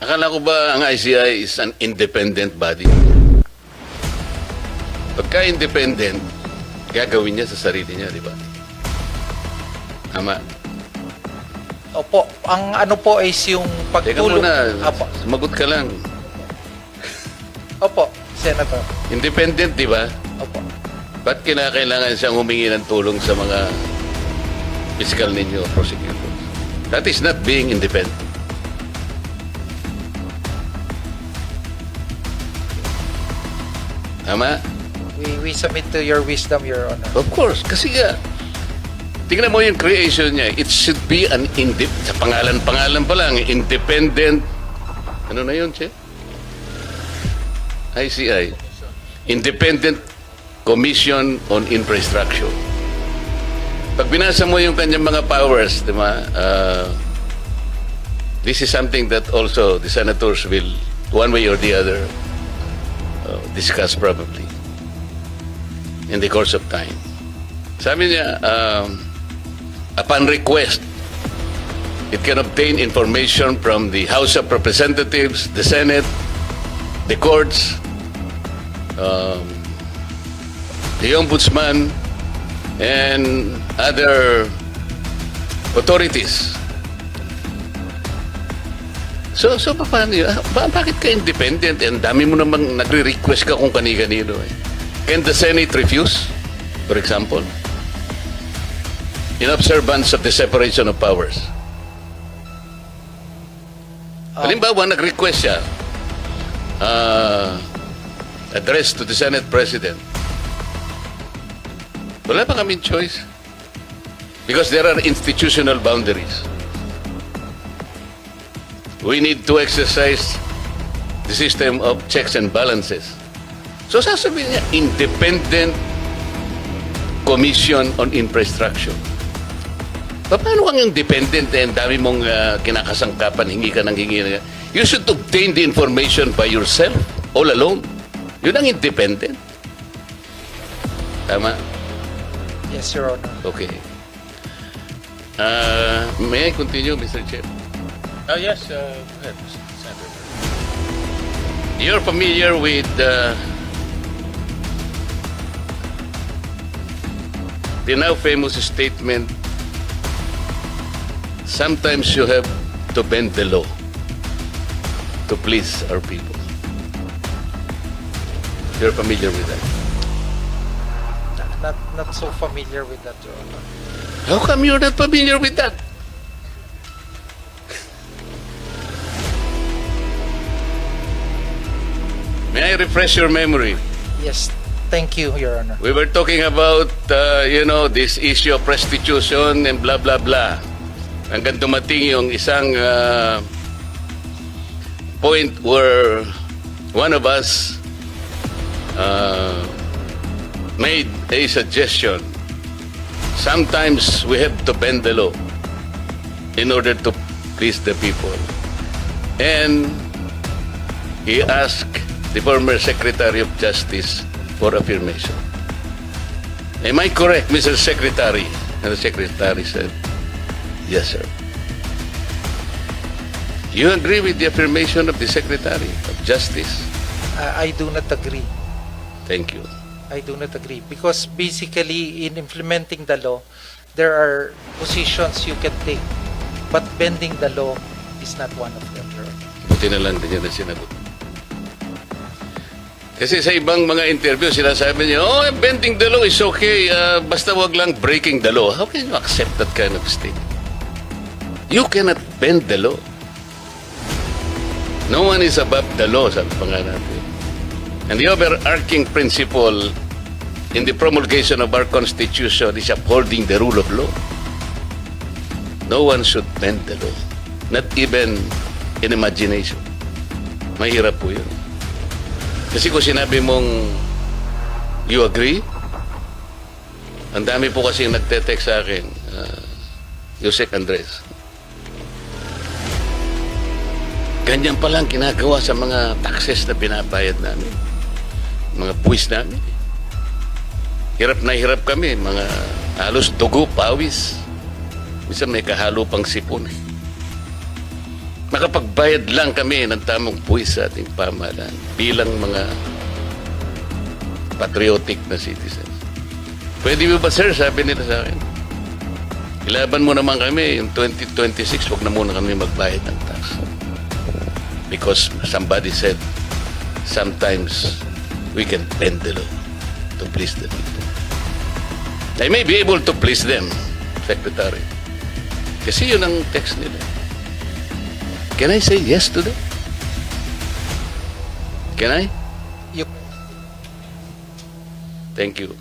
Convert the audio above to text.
Akala ko ba ang ICI is an independent body? Pagka independent, gagawin niya sa sarili niya, di ba? Tama. Opo, ang ano po is yung Teka pagtulong. muna, Opo, sumagot ka lang. opo, Senator. Independent, di ba? Opo. Ba't kinakailangan siyang humingi ng tulong sa mga fiscal ninyo prosecutors? That is not being independent. Tama? We, we submit to your wisdom, Your Honor. Of course, kasi nga, tingnan mo yung creation niya, it should be an indi sa pangalan-pangalan pa lang, independent, ano na yun, Che? ICI, Independent Commission on Infrastructure. Pag binasa mo yung kanyang mga powers, di ba, uh, this is something that also the senators will, one way or the other, discuss probably in the course of time. Sabi niya, um, upon request, it can obtain information from the House of Representatives, the Senate, the courts, um, the Ombudsman, and other authorities. So, so pa- paano yun? Ah, Ba, bakit ka independent? Ang dami mo namang nagre-request ka kung kani-kanino eh. Can the Senate refuse, for example? In observance of the separation of powers. Um, Halimbawa, nag-request siya uh, address to the Senate President. Wala pa kaming choice. Because there are institutional boundaries. We need to exercise the system of checks and balances. So sasabihin niya, independent commission on infrastructure. Pa- Paano kang independent eh? Ang dami mong ah, kinakasangkapan, hingi ka ng hingi. na- You should obtain the information by yourself, all alone. Yun ang independent. Tama? Yes, Your Honor. Okay. Uh, may I continue, Mr. Chair? Oh, yes, uh, go ahead, Senator. You're familiar with uh, the now famous statement, sometimes you have to bend the law to please our people. You're familiar with that. Not, not so familiar with that, Your Honor. How come you're not familiar with that? May I refresh your memory? Yes, thank you, Your Honor. We were talking about, uh, you know, this issue of prostitution and blah, blah, blah. Hanggang dumating yung isang uh, point where one of us uh, made a suggestion. Sometimes we have to bend the law in order to please the people. And he asked the former Secretary of Justice for affirmation. Am I correct, Mr. Secretary? And the Secretary said, Yes, sir. You agree with the affirmation of the Secretary of Justice? I, I do not agree. Thank you. I do not agree because basically in implementing the law, there are positions you can take, but bending the law is not one of them. Buti na lang din yun na sinagot. Kasi sa ibang mga interview, sinasabi niya, oh, bending the law is okay, uh, basta wag lang breaking the law. How can you accept that kind of statement? You cannot bend the law. No one is above the law, sabi pa nga natin. And the overarching principle in the promulgation of our Constitution is upholding the rule of law. No one should bend the law. Not even in imagination. Mahirap po yun. Kasi kung sinabi mong you agree, ang dami po kasi nagte-text sa akin, uh, Yusek Andres. Ganyan pa lang sa mga taxes na binabayad namin. Mga buwis namin. Hirap na hirap kami. Mga halos dugo, pawis. Minsan may kahalo pang sipon. eh. Makapagbayad lang kami ng tamang buwis sa ating pamahalaan bilang mga patriotic na citizens. Pwede mo ba, sir? Sabi nila sa akin. Ilaban mo naman kami, yung 2026, wag na muna kami magbayad ng tax. Because somebody said, sometimes we can bend the law to please the people. I may be able to please them, Secretary. Kasi yun ang text nila. Can I say yes to them? Can I? You Thank you.